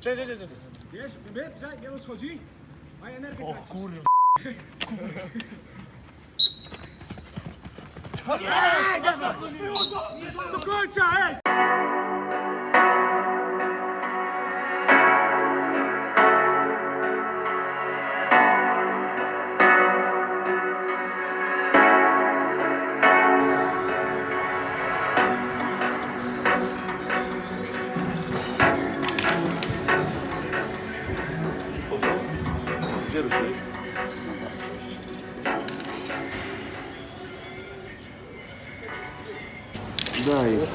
Cześć, cześć, cześć. Wiesz, wiesz, jak ja rozchodzi? Ma energię O tracisz. kurwa. Ej, dawaj! Do końca, ej!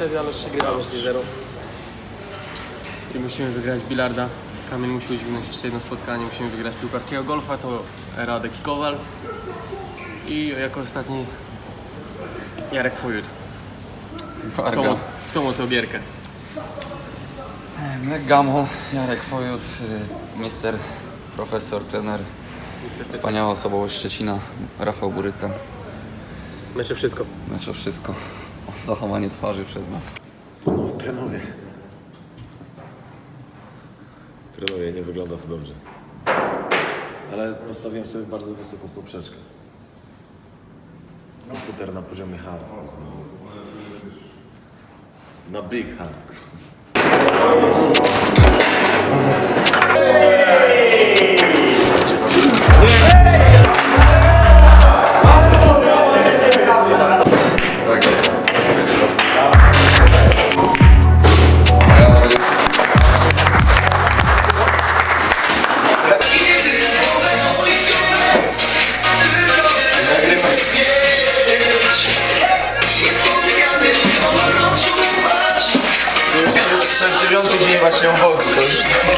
Niestety, ale przegrywamy 3-0. I musimy wygrać bilarda. Kamil musi udźwignąć jeszcze jedno spotkanie. Musimy wygrać piłkarskiego golfa, to Radek i Kowal. I jako ostatni Jarek Fujut. Kto mu, kto mu tę gierkę? Gamo, Jarek Fojut, y, mister, profesor, trener, wspaniała osobowość Szczecina, Rafał Buryta. Mecze wszystko. Znaczy wszystko o zachowanie twarzy przez nas. Trenuję. Trenuję, nie wygląda to dobrze. Ale postawiłem sobie bardzo wysoką poprzeczkę. Komputer na poziomie hard. To jest na big hard.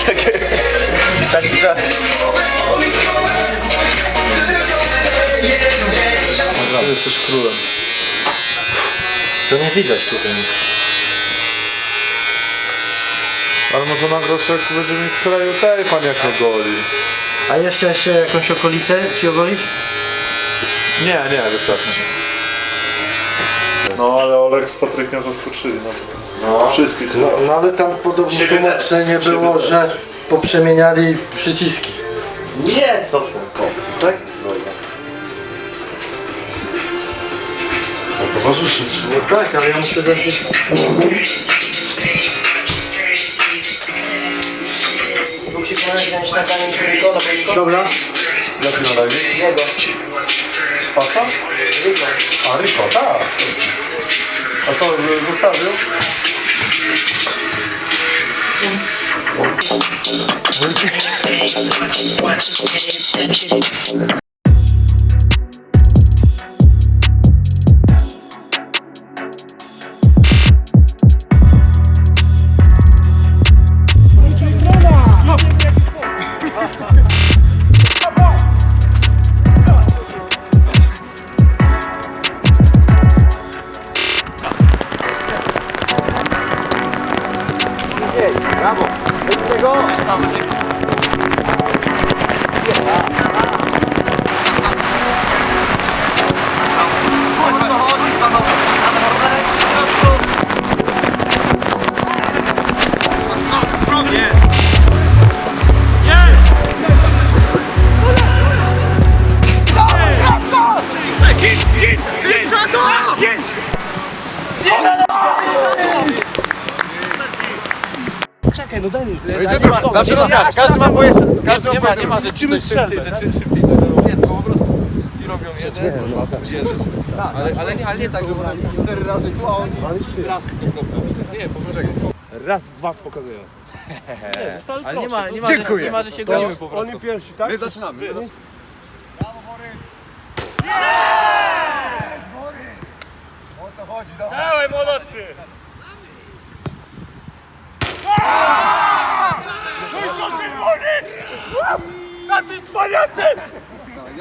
Takie, taki czas. Ty jesteś królem. To nie widać tutaj. Ale może na groszek będzie mi skleił tej pan jak goli. A jeszcze, jeszcze jakąś okolicę ci ogolić? Nie, nie, wystarczy. No ale Olek z Patrykiem zaskoczyli, no. no. Wszystkich. No, no ale tam podobno tłumaczenie było, że poprzemieniali przyciski. Nie, co ten kop, tak? No towarzyszy. No tak, ale ja muszę. Musi pomagać na. Dobra. Jaki na lewie? Jego. Spaca? Ryko. A, Ryko, tak. A co, zostawił? Czekaj, no daj mi. Zawsze rozmawiamy, każdy ma poje... Każdy ma. Nie ma, że Lecimy strzelbę. ale, ale, nie, ale nie tak, że ona cztery razy tu, a oni raz kopną. Nie, poczekaj. Raz, dwa pokazuję. Nie, to Ale nie ma, nie ma, Dziękuję. Że, nie ma, że się gonimy po prostu. Oni pierwsi, tak? My zaczynamy. Tacy cwaniacy!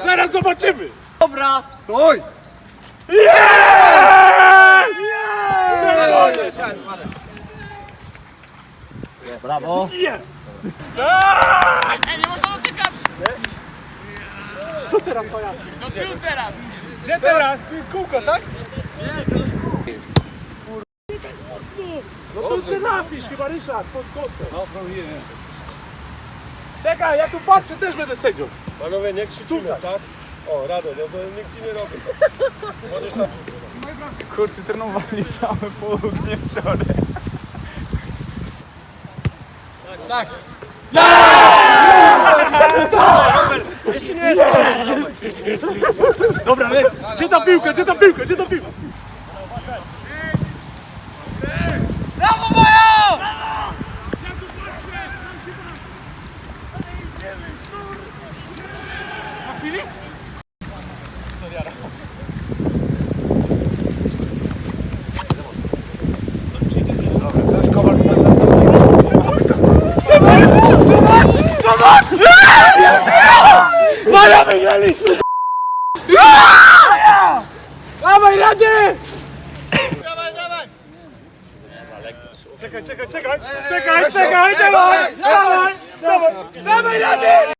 Zaraz zobaczymy! Stój! Brawo. Jest! Ej, nie można dotykać! Co teraz, paniaty? No tu teraz! Gdzie teraz? Kółko, tak? Nie! Tak mocno! No to ty trafisz chyba, Ryszard, pod kątem. Czekaj, ja tu patrzę, też będę sędzią. Panowie, nie krzyczymy, tak? O, Rado, no to nikt ci nie robi. Możesz tam... Kurczę, trenowali całe południe wczoraj. Tak! Dobra, ale gdzie ta piłka, gdzie ta piłka, gdzie ta piłka? Brawo moja! Na Filip? Maja wygrali! Dawaj rady! Czekaj, czekaj, czekaj! Czekaj, czekaj, dawaj! Dawaj! Dawaj! Dawaj rady!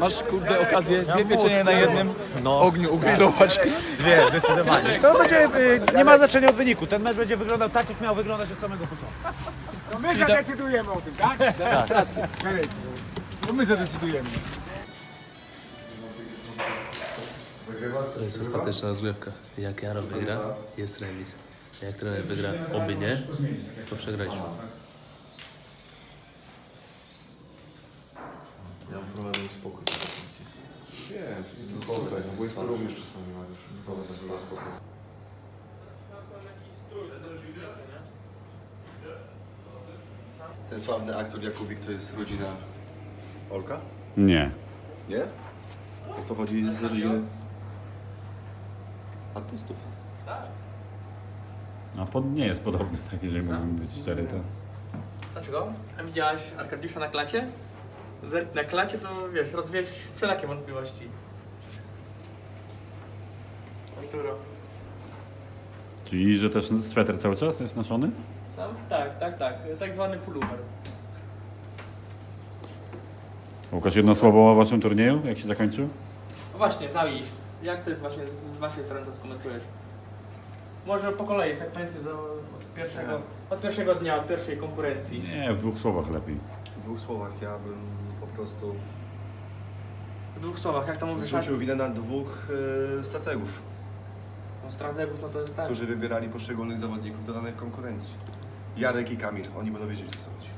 Masz kurde okazję dwie pieczenie na jednym ogniu ugrillować. Nie, zdecydowanie. To będzie, y, nie ma znaczenia od wyniku. Ten mecz będzie wyglądał tak, jak miał wyglądać od samego początku. To my zadecydujemy o tym, tak? Tak. To my zadecydujemy. To jest ostateczna rozgrywka. Jak Jaro wygra, jest remis. Jak trener wygra, oby nie, to przegraliśmy. Wiem, spokój, bo jest również czasami Mariusz. Nikogo tak nie ma spokój. Ten sławny aktor Jakubik to jest rodzina Olka? Nie. Nie? To pochodzi z rodziny artystów. A pod, nie jest podobny, tak jeżeli mógłbym być szczery, to... Dlaczego? A widziałaś Arkadiusza na klacie? Zerk na klacie to wiesz, rozwiesz wszelakie wątpliwości. Czyli, że też sweter cały czas jest noszony? Tam? Tak, tak, tak. Tak zwany pullover. Łukasz, jedno słowo o waszym turnieju, jak się zakończył? No właśnie, Zawi, jak ty właśnie z, z waszej strony to skomentujesz? Może po kolei, sekwencję za, od, pierwszego, od pierwszego dnia, od pierwszej konkurencji. Nie, w dwóch słowach lepiej. W dwóch słowach ja bym po prostu W dwóch słowach, jak to mówisz? zrzucił winę na dwóch e, strategów, No, strategów, no to jest tak. którzy wybierali poszczególnych zawodników do danej konkurencji. Jarek i Kamil, oni będą wiedzieć co chodzi.